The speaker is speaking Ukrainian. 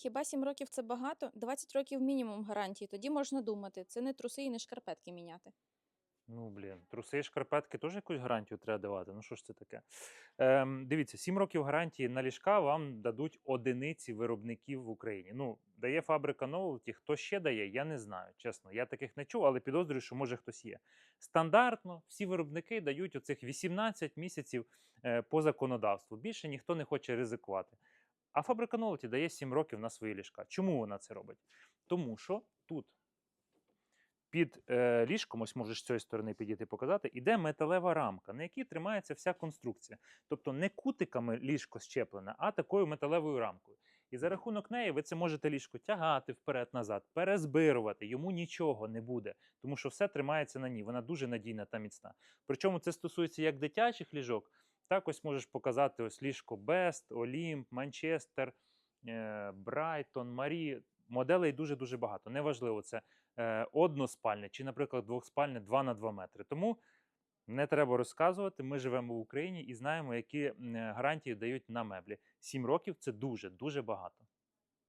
Хіба 7 років це багато? 20 років мінімум гарантії. Тоді можна думати. Це не труси і не шкарпетки міняти. Ну, блін, труси і шкарпетки теж якусь гарантію треба давати. Ну що ж це таке? Ем, дивіться, 7 років гарантії на ліжка вам дадуть одиниці виробників в Україні. Ну, дає фабрика Novelty, хто ще дає, я не знаю. Чесно, я таких не чув, але підозрюю, що може хтось є. Стандартно всі виробники дають оцих 18 місяців е, по законодавству. Більше ніхто не хоче ризикувати. А фабрика Novelty дає 7 років на свої ліжка. Чому вона це робить? Тому що тут під е, ліжком, ось можеш з цієї сторони підійти показати, іде металева рамка, на якій тримається вся конструкція. Тобто не кутиками ліжко щеплене, а такою металевою рамкою. І за рахунок неї ви це можете ліжко тягати вперед-назад, перезбирувати, йому нічого не буде, тому що все тримається на ній. Вона дуже надійна та міцна. Причому це стосується як дитячих ліжок, так ось можеш показати ось ліжко Best, Olymp, Манчестер, е, Брайтон, Марі. Моделей дуже-дуже багато. Неважливо, це е, односпальне чи, наприклад, двохспальне 2 на 2 метри. Тому не треба розказувати. Ми живемо в Україні і знаємо, які гарантії дають на меблі. 7 років це дуже дуже багато.